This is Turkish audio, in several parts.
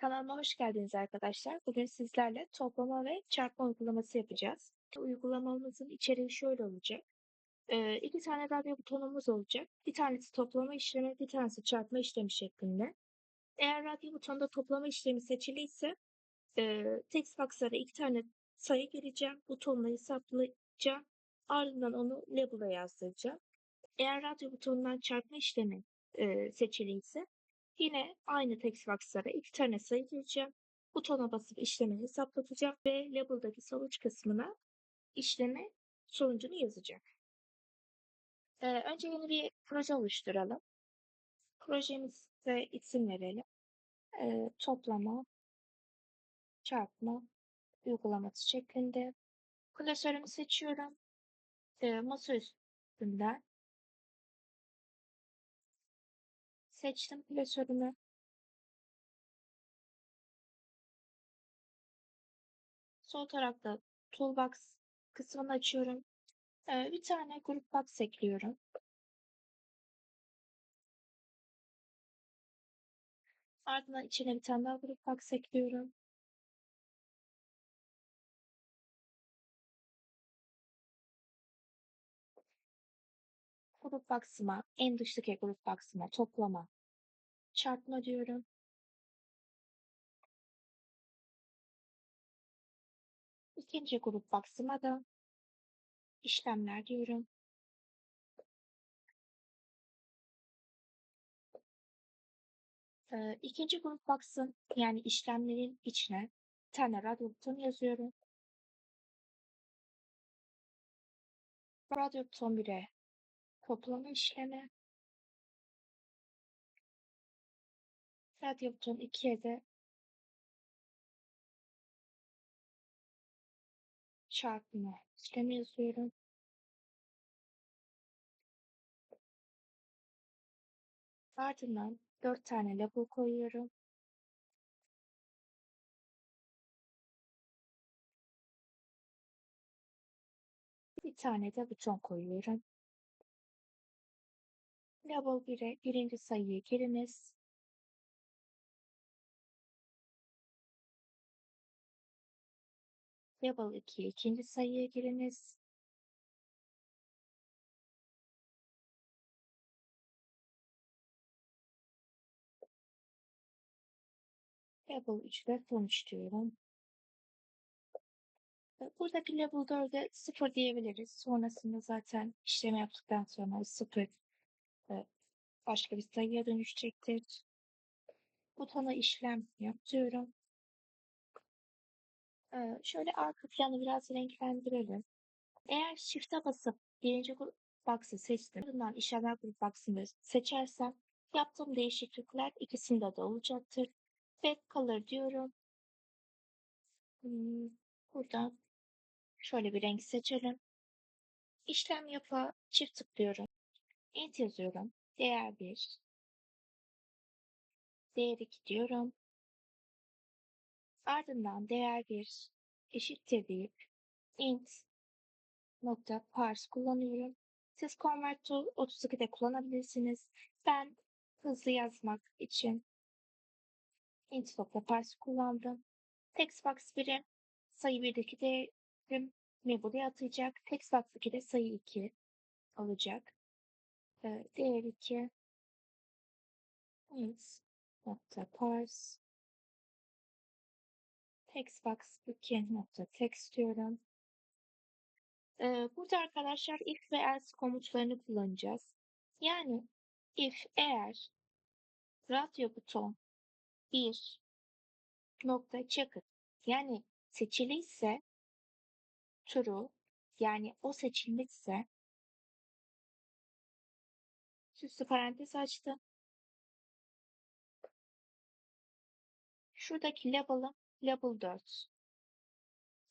Kanalıma hoş geldiniz arkadaşlar. Bugün sizlerle toplama ve çarpma uygulaması yapacağız. Uygulamamızın içeriği şöyle olacak. Ee, iki tane radyo butonumuz olacak. Bir tanesi toplama işlemi, bir tanesi çarpma işlemi şeklinde. Eğer radyo butonunda toplama işlemi seçiliyse e, text box'lara iki tane sayı gireceğim. Butonla hesaplayacağım. Ardından onu label'a yazdıracağım. Eğer radyo butonundan çarpma işlemi e, seçiliyse Yine aynı text box'lara iki tane sayı gireceğim. Butona basıp işlemi hesaplatacağım ve label'daki sonuç kısmına işlemi sonucunu yazacak. Ee, önce yeni bir proje oluşturalım. Projemize isim verelim. Ee, toplama, çarpma, uygulaması şeklinde. Klasörümü seçiyorum. Ee, masa üstünden Seçtim klasörümü. Sol tarafta Toolbox kısmını açıyorum. Ee, bir tane Group Box ekliyorum. Ardından içine bir tane daha Group Box ekliyorum. Grup box'ıma, en dıştaki grup box'ıma toplama, çarpma diyorum. İkinci grup box'ıma da işlemler diyorum. Ee, ikinci grup box'ın yani işlemlerin içine bir tane radyo butonu yazıyorum. Radyo buton 1'e toplama işlemi. Radyo buton 2'ye de çarpma işlemi yazıyorum. Ardından 4 tane label koyuyorum. Bir tane de buton koyuyorum. Label 1'e birinci sayıyı giriniz. Label 2'ye ikinci sayıya giriniz. Label 3'de sonuç diyorum. Buradaki Label 4'e 0 diyebiliriz. Sonrasında zaten işlemi yaptıktan sonra 0 başka bir sayıya dönüşecektir. Butona işlem yapıyorum. Ee, şöyle arka planı biraz renklendirelim. Eğer Shift'e basıp birinci grup box'ı seçtim. Ardından işlemler grup box'ını seçersem yaptığım değişiklikler ikisinde de olacaktır. Back color diyorum. Hmm, buradan şöyle bir renk seçelim. İşlem yapa çift tıklıyorum. Int yazıyorum. Değer 1. Değer 2 diyorum. Ardından değer 1 eşittir deyip int nokta parse kullanıyorum. Siz convert to 32'de kullanabilirsiniz. Ben hızlı yazmak için int nokta parse kullandım. Textbox 1'e sayı 1'deki değerimi buraya atacak. Textbox 2'de sayı 2 olacak. Ee, değer 2 int nokta parse textbox 2 nokta text diyorum. Ee, burada arkadaşlar if ve else komutlarını kullanacağız. Yani if eğer radyo buton 1 nokta checked yani seçiliyse true yani o seçilmişse süslü parantez açtım. Şuradaki label'ım label 4.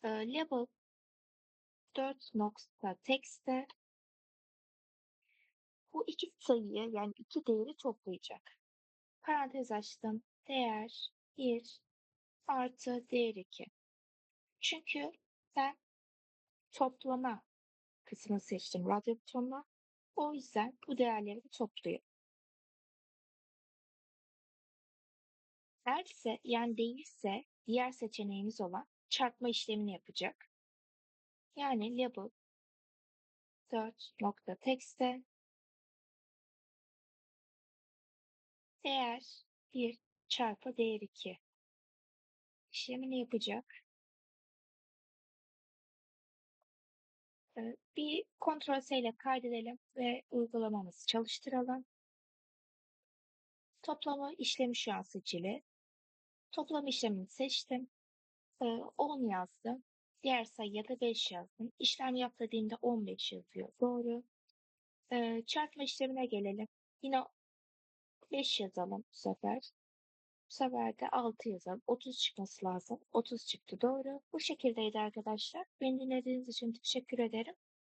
Ee, label 4 nokta text'te bu iki sayıyı yani iki değeri toplayacak. Parantez açtım. Değer 1 artı değer 2. Çünkü ben toplama kısmını seçtim radyo butonuna. O yüzden bu değerleri topluyor. Eğer ise yani değilse diğer seçeneğimiz olan çarpma işlemini yapacak. Yani label search.text'te değer 1 çarpı değer 2 işlemini yapacak. Bir kontrol S ile kaydedelim ve uygulamamızı çalıştıralım. Toplama işlemi şu an seçili. Toplama işlemini seçtim. Ee, 10 yazdım. Diğer sayıya da 5 yazdım. İşlem yap dediğimde 15 yazıyor. Doğru. Çarpma işlemine gelelim. Yine 5 yazalım bu sefer. Bu sefer de 6 yazalım. 30 çıkması lazım. 30 çıktı doğru. Bu şekildeydi arkadaşlar. Beni dinlediğiniz için teşekkür ederim.